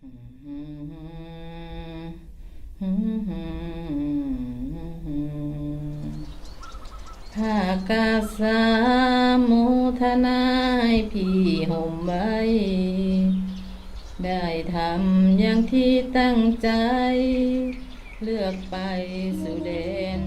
ภากาสามุทนายพี่ห่มไว้ ได้ทำอย่างที่ตั้งใจ เลือกไปสู่แดน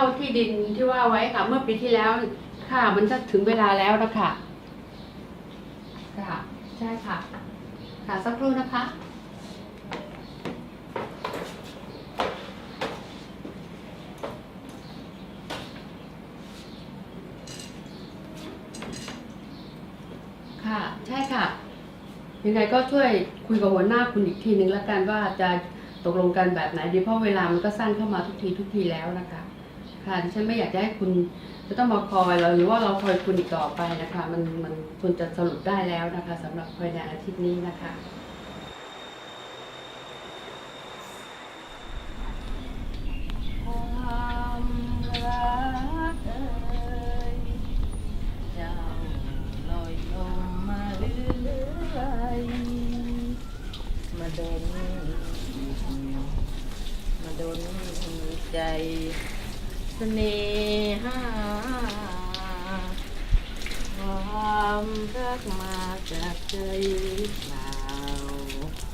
าที่ดินที่ว่าไว้ค่ะ เมื่อปีที่แล้ว ค่ะ มันจะถึงเวลาแล้วนะคะค่ะ ใช่ค่ะ ค่ะสักครู่นะคะ ค่ะ ใช่ค่ะ ยังไงก็ช่วยคุยกับหัวหน้าคุณอีกทีนึงแล้วกันว่าจะตกลงกันแบบไหนดีเพราะเวลามันก็สั้นเข้ามาทุกทีทุกทีแล้วนะคะ ค่ะดิฉันไม่อยากจะให้คุณจะต้องมาคอยเราหรือว่าเราคอยคุณอีกต่อไปนะคะ มันมันควรจะสรุปได้แล้วนะคะสำหรับภายในอาทิตย์นี้นะคะ ความรักเอ่ยเจ้าลอยลงมาเรื่อยมาดนมาดนใจ สน่หาความรักมาจากใจเปล่าว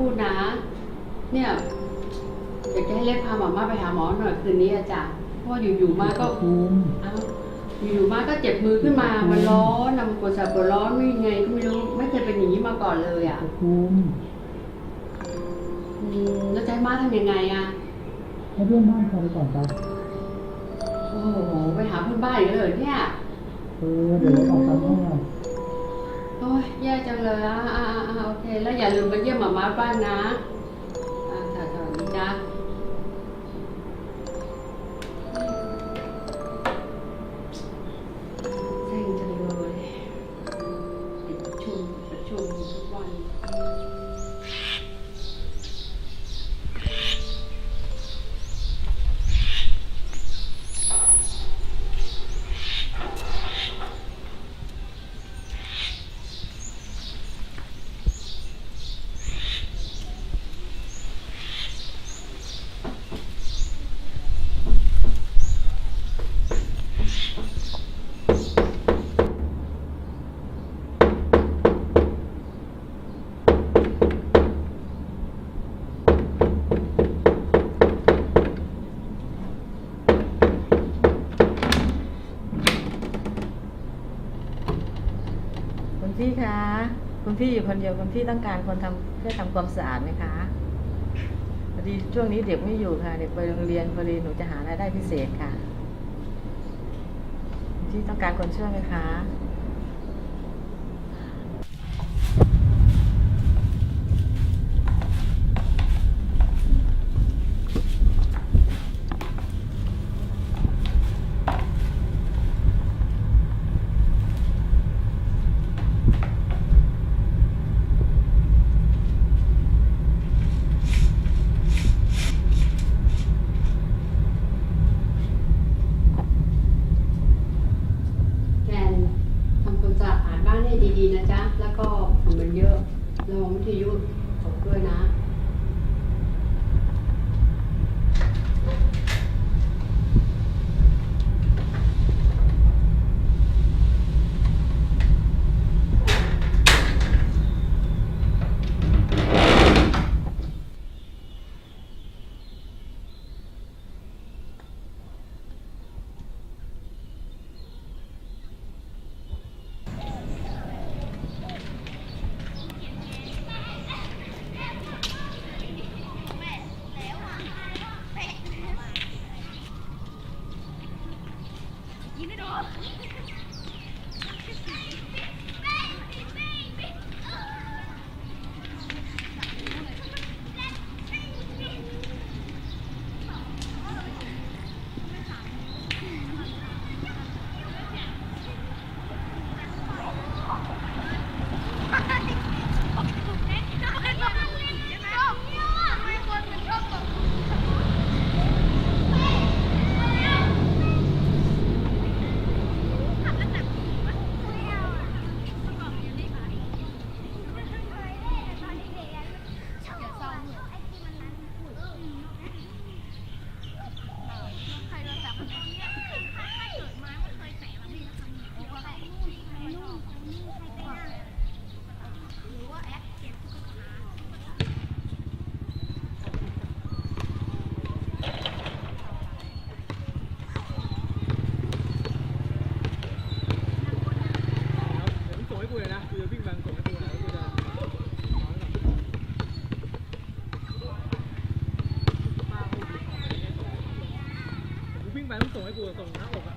พูดนะ เนี่ยอยากจะให้เล็กพาหมาม่าไปหาหมอหน่อยคืนนี้อะจ๊ะเพราะว่าอยู่ๆมาก็ภูมิเอ้าอยู่ๆมาก็เจ็บมือขึ้นมามันร้อนนะมันปวดแสบปวดร้อนไม่ไงก็ไม่รู้ไม่เคยเป็นอย่างนี้มาก่อนเลยอะภูมิอืมแล้วจะให้มาทำยังไงอะให้เพื่อนบ้านเขาไปก่อนไปโอ้โหไปหาเพื่อนบ้านอีกแล้วเหรอเนี่ยเออเดี๋ยวเราออกกันเมื่อโอ้ยแย่จังเลยอะอ่าอ่าอ่าโอเค แล้วอย่าลืมไปเยี่ยมหมาม้าบ้านนะอ่าค่ะสวัสดีจ้า คุณพี่อยู่คนเดียวคุณพี่ต้องการคนทำเพื่อทำความสะอาดไหมคะพอดีช่วงนี้เด็กไม่อยู่ค่ะ เด็กไปโรงเรียนพอดีหนูจะหารายได้พิเศษค่ะ ที่ต้องการคนช่วยไหมคะ แกนทำความสะอาดบ้าน ให้ดีๆนะจ๊ะ แล้วก็ฝุ่นมันเยอะระวังวิทยุตกด้วยนะ เดี๋ยวมึงส่งให้กูเลยนะ กูจะวิ่งไปมึงส่งให้กูนะแล้วกูจะ กูวิ่งไปมึงส่งให้กูส่งหน้าอก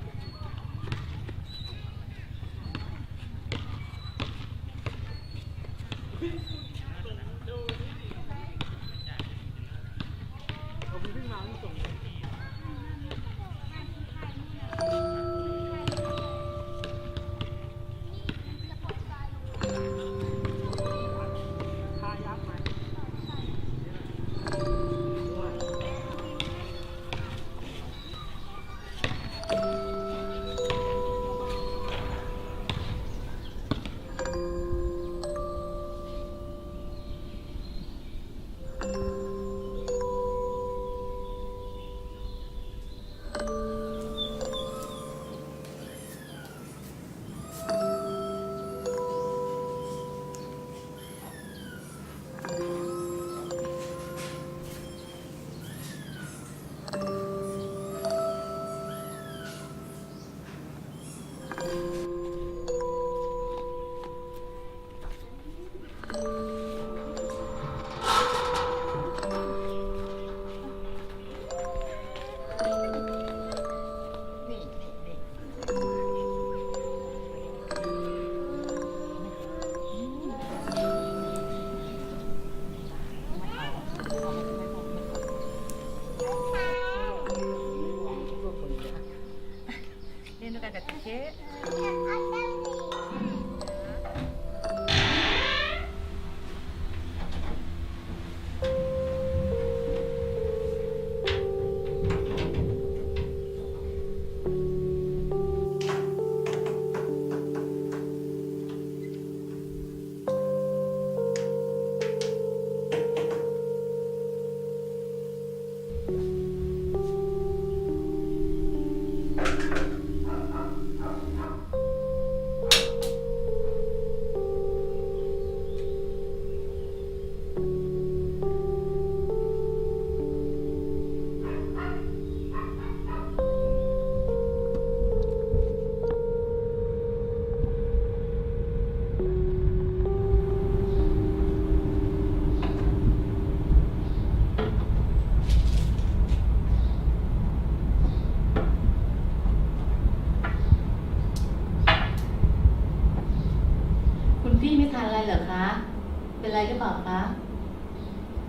ปล่าคะ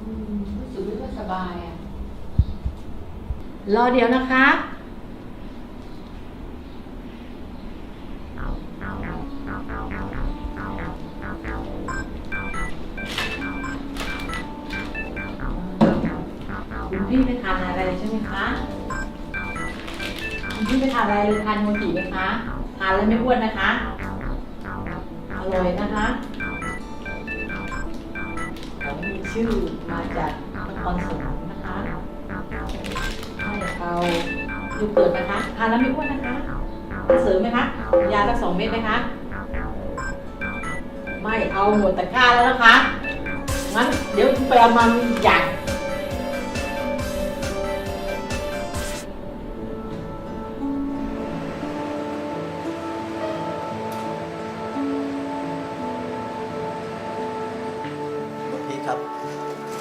อืมรู้สึกไม่ค่อยสบายอะ รอเดี๋ยวนะคะคุณพี่ไปทานอะไรใช่ไหมคะคุณพี่ไปทานอะไรเลยทานโมจิไหมคะ ทานแล้วไม่อ้วนนะคะ อร่อยนะคะ ชื่อมาจากนครสวรรค์นะคะให้เอาดูเกิดนะคะทานแล้วไม่อ้วนนะคะ เสริมไหมคะ ยาสักสองเม็ดไหมคะ ไม่เอาหมดตะกร้าแล้วนะคะ งั้นเดี๋ยวไปเอามาอยาก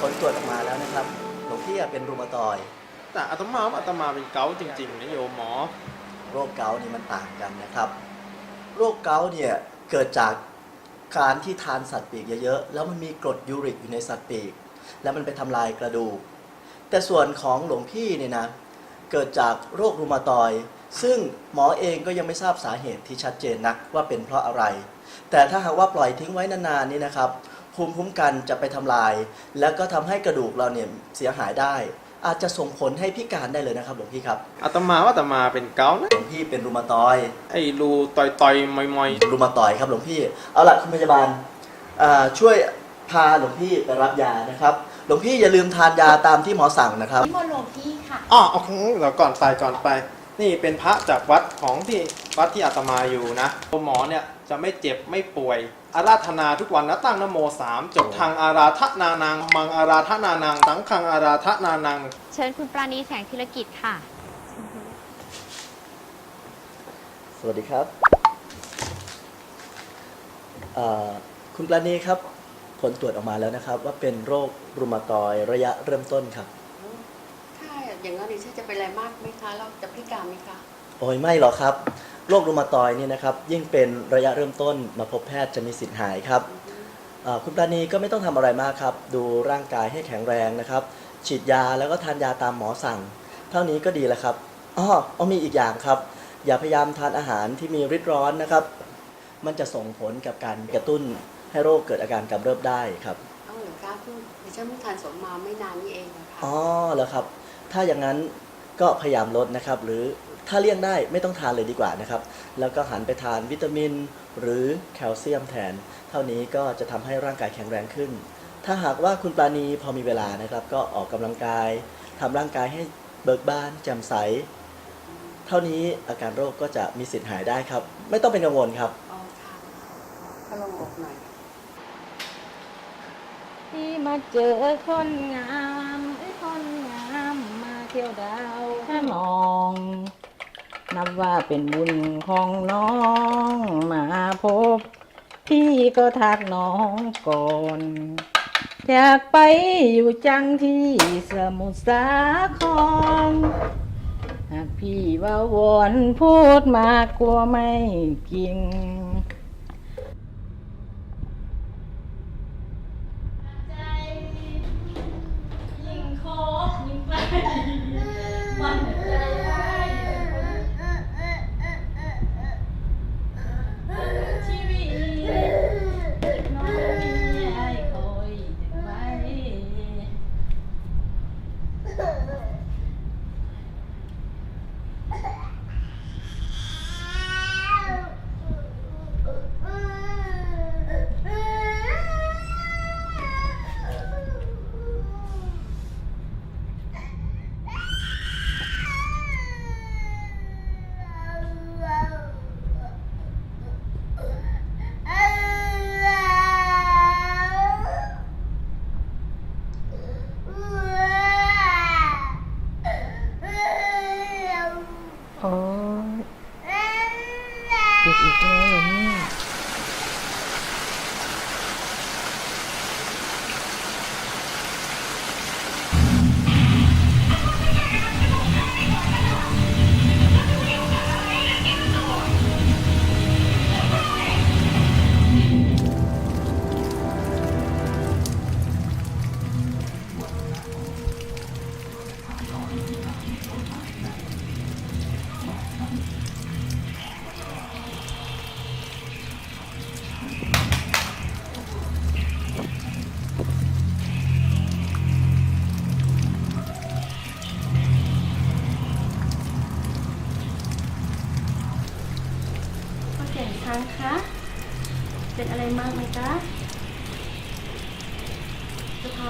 ผลตรวจออกมาแล้วนะครับ หลวงพี่อะเป็นรูมาตอยด์แต่อาตมาว่าอาตมาเป็นเกาต์จริงๆนะโยมหมอ โรคเกาต์นี่มันต่างกันนะครับ โรคเกาต์เนี่ยเกิดจากการที่ทานสัตว์ปีกเยอะๆ แล้วมันมีกรดยูริกอยู่ในสัตว์ปีก แล้วมันไปทำลายกระดูก แต่ส่วนของหลวงพี่เนี่ยนะ เกิดจากโรครูมาตอยด์ซึ่งหมอเองก็ยังไม่ทราบสาเหตุที่ชัดเจนนักว่าเป็นเพราะอะไร แต่ถ้าหากว่าปล่อยทิ้งไว้นานๆนี่นะครับ ภูมิคุ้มกันจะไปทำลาย แล้วก็ทำให้กระดูกเราเนี่ยเสียหายได้ อาจจะส่งผลให้พิการได้เลยนะครับหลวงพี่ครับอาตมาว่าอาตมาเป็นเกาต์นะหลวงพี่เป็นรูมาตอยด์ไอ้รูต่อยๆมอยรูมาตอยด์ครับหลวงพี่เอาล่ะคุณพยาบาลอ่าช่วยพาหลวงพี่ไปรับยานะครับหลวงพี่อย่าลืมทานยาตามที่หมอสั่งนะครับนิมนต์หลวงพี่ค่ะๆอ๋อเอาของเราก่อนไปก่อนไป นี่เป็นพระจากวัดของที่วัดที่อาตมาอยู่นะหมอเนี่ยจะไม่เจ็บไม่ป่วย อาราธนาทุกวันนะตั้งนโมสามจบทางอาราธนานังมังอาราธนานังสังฆังอาราธนานังเชิญคุณปราณีแสงธีรกิจค่ะ สวัสดีครับอ่าคุณปราณีครับ ผลตรวจออกมาแล้วนะครับ ว่าเป็นโรครูมาตอยด์ระยะเริ่มต้นครับถ้าอย่างนั้นดิฉันจะเป็นอะไรมากไหมคะเราจะพิการไหมคะโอ้ยไม่หรอกครับ โรครูมาตอยด์เนี่ยนะครับยิ่งเป็นระยะเริ่มต้นมาพบแพทย์จะมีสิทธิ์หายครับอ่าคุณปราณีก็ไม่ต้องทำอะไรมากครับ ดูร่างกายให้แข็งแรงนะครับ ฉีดยาแล้วก็ทานยาตามหมอสั่ง เท่านี้ก็ดีแล้วครับอ้อเอามีอีกอย่างครับ อย่าพยายามทานอาหารที่มีฤทธิ์ร้อนนะครับ มันจะส่งผลกับการกระตุ้นให้โรคเกิดอาการกำเริบได้ครับเอาเหรอคะเพิ่งดิฉันเพิ่งทานสมมาไม่นานนี่เองนะคะอ๋อเหรอครับ ถ้าอย่างนั้นก็พยายามลดนะครับ หรือ ถ้าเลี่ยงได้ไม่ต้องทานเลยดีกว่านะครับ แล้วก็หันไปทานวิตามิน หรือแคลเซียมแทน เท่านี้ก็จะทำให้ร่างกายแข็งแรงขึ้น ถ้าหากว่าคุณปราณีพอมีเวลานะครับ ก็ออกกำลังกายทำร่างกายให้เบิกบานแจ่มใส เท่านี้อาการโรคก็จะมีสิทธิ์หายได้ครับ ไม่ต้องเป็นกังวลครับอ๋อค่ะก็ลงอกหน่อยที่มาเจอคนงามไอ้คนงามมาเที่ยวดาวถ้ามอง นับว่าเป็นบุญของน้องมาพบ พี่ก็ทักน้องก่อนอยากไปอยู่จังที่สมุทรสาครหากพี่ว่าวอนพูดมากกลัวไม่จริง ยิ่งคบยิ่งใกล้มันใจได้ชีวิตน้องมีไอ้คอยจะไว้ โอ้ยเจ็บอีกแล้ว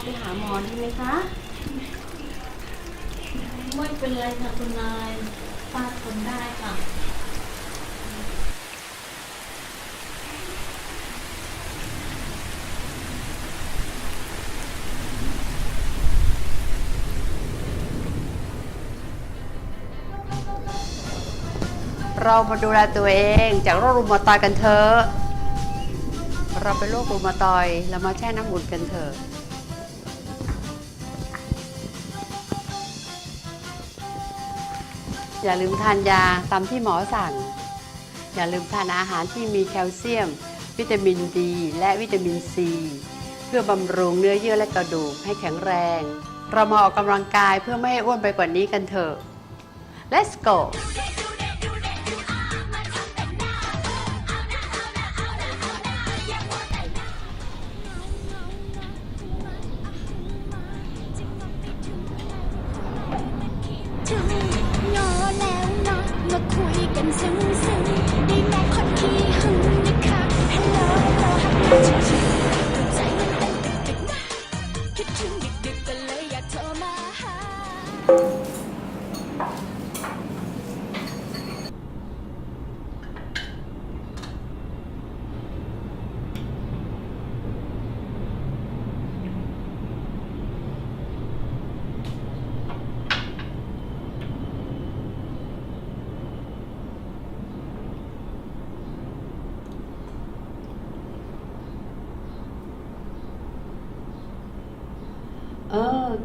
ไปหาหมอดีไหมคะไม่เป็นไรค่ะคุณนายป้าทนได้ค่ะ เรามาดูแลตัวเองจากโรครูมาตอยด์กันเถอะ เราเป็นโรครูมาตอยด์เรามาแช่น้ำอุ่นกันเถอะ อย่าลืมทานยาตามที่หมอสั่ง อย่าลืมทานอาหารที่มีแคลเซียม วิตามินดี และวิตามินซี เพื่อบำรุงเนื้อเยื่อและกระดูกให้แข็งแรง เรามาออกกำลังกายเพื่อไม่ให้อ้วนไปกว่านี้กันเถอะ let's go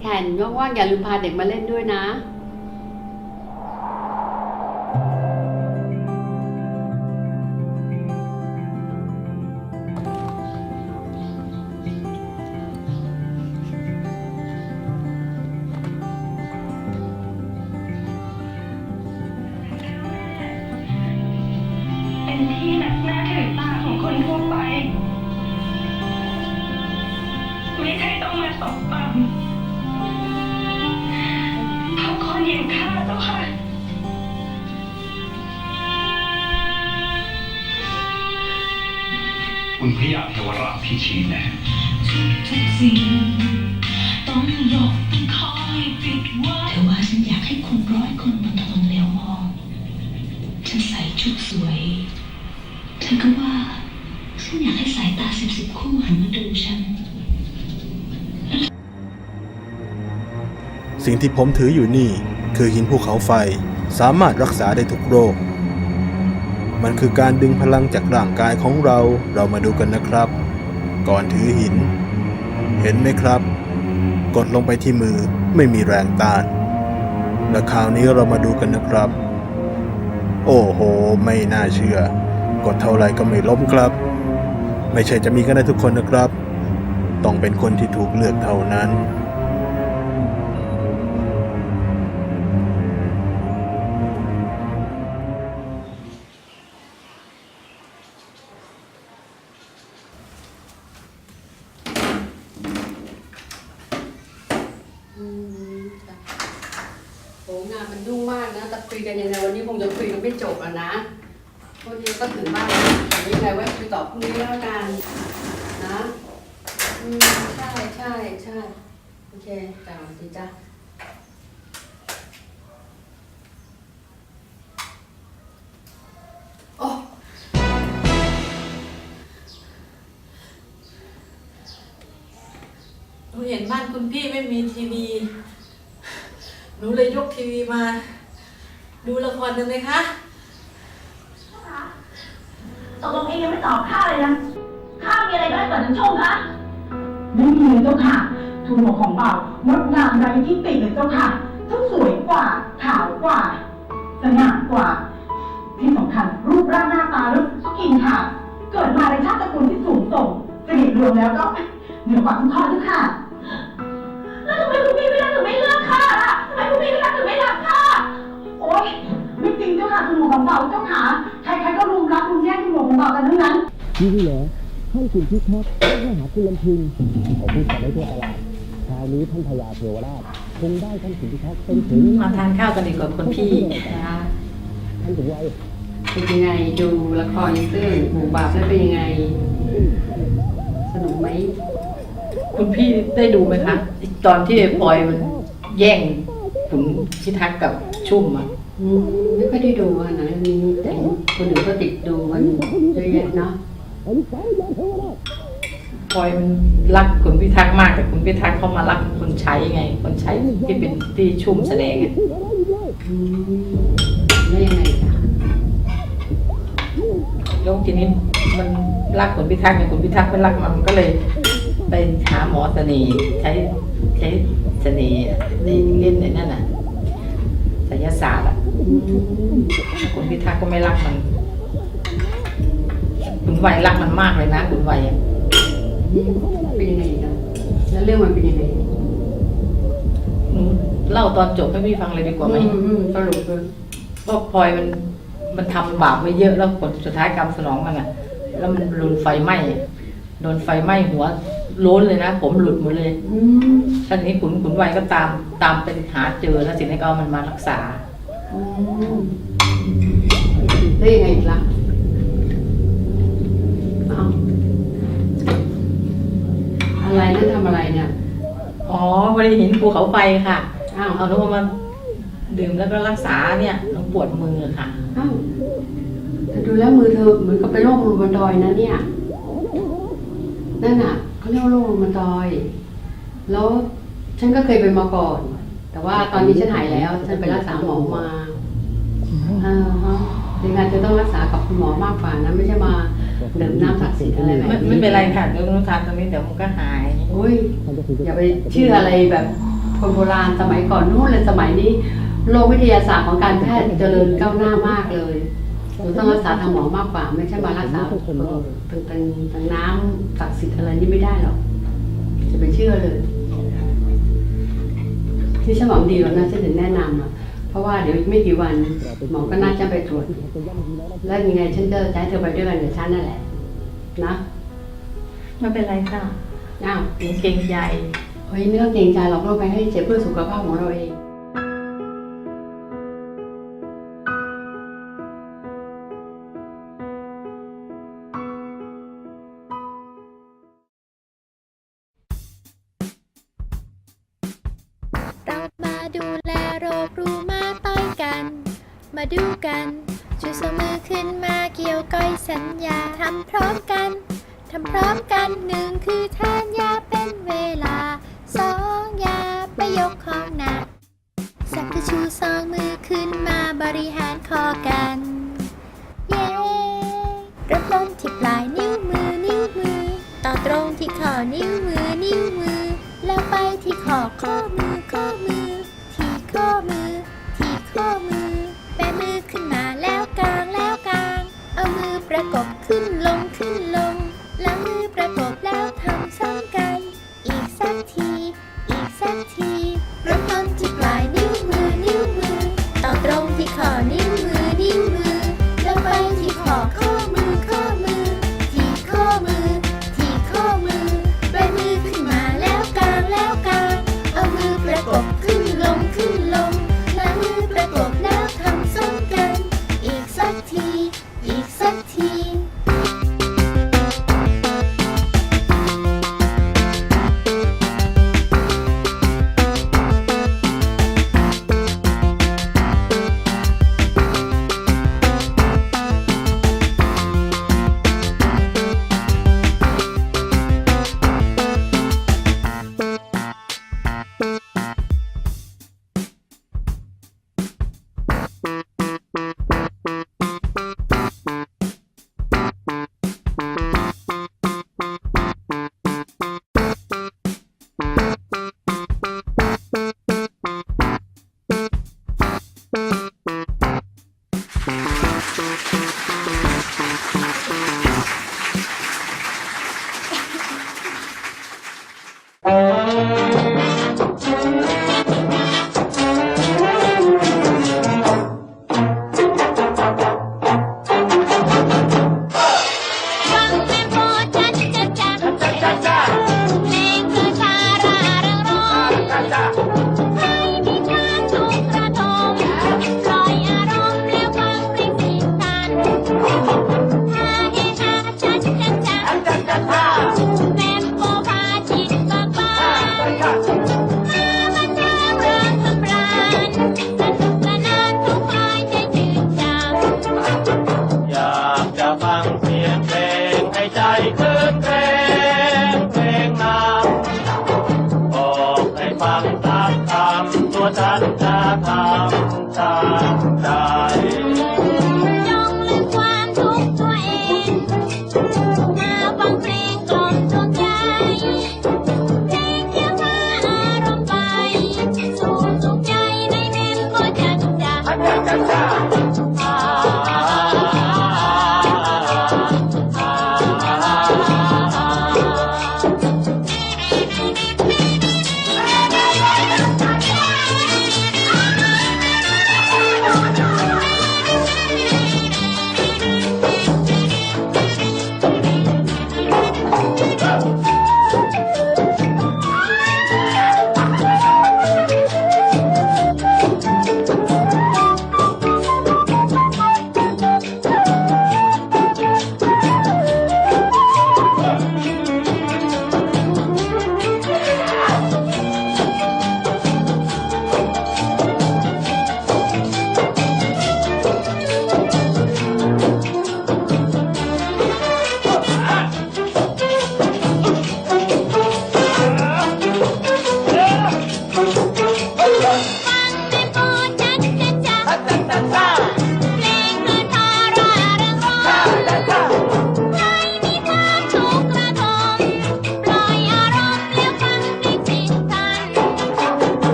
แข่นว่างๆอย่าลืมพาเด็กมาเล่นด้วยนะากให้สายตาสิบสิบคู่หันมาดูฉัน สิ่งที่ผมถืออยู่นี่ คือหินภูเขาไฟสามารถรักษาได้ทุกโรค มันคือการดึงพลังจากร่างกายของเราเรามาดูกันนะครับ ก่อนถือหิน เห็นไหมครับ กดลงไปที่มือไม่มีแรงต้านและคราวนี้เรามาดูกันนะครับ โอ้โห ไม่น่าเชื่อ กดเท่าไรก็ไม่ล้มครับ ไม่ใช่จะมีกันได้ทุกคนนะครับ ต้องเป็นคนที่ถูกเลือกเท่านั้นอืมค่ะโหงานมันยุ่งมากนะ แต่คุยกันยังไงวันนี้คงจะคุยกันไม่จบอะนะ วกนี้ก็ถึงบ้านแล้วแต่ไงไว้คุยต่อพรุ่งนี้แล้วกันนะอืมใช่ใช่ใช่โอเคจ้าดีจ้าโอ้หนูเห็นบ้านคุณพี่ไม่มีทีวี หนูเลยยกทีวีมา ดูละครกันไหมคะ ตกลงเองยังไม่ตอบข้าเลยนะข้ามีอะไรได้กว่านั้นชมคะไม่มีเลยเจ้าค่ะทุนหัวของเบางดงามไรที่ติเลยเจ้าค่ะทั้งสวยกว่า ขาวกว่าสง่ากว่า ที่สำคัญรูปร่างหน้าตาแล้วก็กินค่ะ เกิดมาในชาติตระกูลที่สูงส่งสนิทรวมแล้วก็เหนือกว่าทุกข้อเจ้าค่ะ ริงเจ้าค่ะทุนหัวของเบาเจ้าค่ะใครๆก็รุมรักรุมแย่งทุนหัวของเบากันทั้งนั้นนี่เหรอท่านคุณพิทักษ์ต้องหาคุณลำพึงเขาพูดกันได้ทั่วตลาดคราวนี้ท่านพญาเทวราชคงได้ท่านคุณพิทักษ์เป็นถึงมาทานข้าวกันดีกว่าคุณพี่ท่านถึงไว้เป็นยังไงดูละครเรื่องหมูบาปแล้วเป็นยังไงโสนุกไหมคุณพี่ได้ดูไหมคะ ตอนที่พลอยมันแย่งขุนพิทักษ์กับชุ่มอะอืม ไม่ค่อยได้ดูอะหนังเรื่องนี้แต่คนอื่นก็ติดดูกันเยอะแยะเนาะพลอยมันรักขุนพิทักษ์มากแต่ขุนพิทักษ์เขามารักคนใช้ไง คนใช้ที่เป็นที่ชุ่มแสดงอะอืมแล้วยังไงคะแล้วทีนี้มันรักขุนพิทักษ์ไงขุนพิทักษ์ไม่รักมันมันก็เลยไปหาหมอเสน่ห์ใช้ใช้เสน่ห์ในเล่นในนั่นน่ะ ศิลศาสตร์อะอืมขุนพิทักษ์ก็ไม่รักมันขุนไวยรักมันมากเลยนะขุนไวยอะอืมเป็นยังไงกันแล้วเรื่องมันเป็นยังไงหนูเล่าตอนจบให้พี่ฟังเลยดีกว่าไหมอืมอืมสรุปคือก็พลอยมันมันทำบาปไว้เยอะแล้วผลสุดท้ายกรรมสนองมันอะ แล้วมันโดนไฟไหม้โดนไฟไหม้หัว โล้นเลยนะ ผมหลุดหมดเลยอืมท่านนี้ขุนขุนไวยก็ตามตามไปหาเจอแล้วสินี้ก็เอามันมารักษาอืมแล้วยังไงอีกล่ะเอ้าอะไรนั่นทำอะไรเนี่ย อ๋อไม่ได้เห็นภูเขาไฟค่ะ อ้าวเอาน้ำมันดื่มแล้วก็รักษาเนี่ยน้องปวดมือค่ะ อ้าวแต่ดูแล้วมือเธอเหมือนกับเป็นโรครูมาตอยด์นะเนี่ย นั่นน่ะ เขาเรียกว่าโรครูมาตอยด์แล้วฉันก็เคยเป็นมาก่อน แต่ว่าตอนนี้ฉันหายแล้ว ฉันไปรักษาหมอมาอ่าฮะยังไงจะต้องรักษากับคุณหมอมากกว่านะ ไม่ใช่มาดื่มน้ำศักดิ์สิทธิ์อะไรแบบไม่นี้ไม่เป็นไรค่ะเดี๋ยวน้องทานตรงนี้เดี๋ยวมันก็หายอุ้ยอย่าไปเชื่ออะไรแบบคนโบราณสมัยก่อนนู่นเลยสมัยนี้โลกวิทยาศาสตร์ของการแพทย์เจริญก้าวหน้ามากเลย เราต้องรักษาทางหมอมากกว่า ไม่ใช่มารักษาเออทางทางทางน้ำศักดิ์สิทธิ์อะไรนี่ไม่ได้หรอกจะไปเชื่อเลย ที่ฉันหวังดีแล้วนะฉันถึงแนะนำอะเพราะว่าเดี๋ยวอีกไม่กี่วันหมอก็น่าจะไปตรวจ แล้วยังไงฉันจะจะให้เธอไปด้วยกันกับฉันนั่นแหละ นะไม่เป็นไรค่ะอ้าวเกรงเกรงใจเฮ้ยไม่ต้องเกรงใจหรอกเราไปให้เจ็บเพื่อสุขภาพของเราเอง ลงขึ้นลง แล้วมือประกบ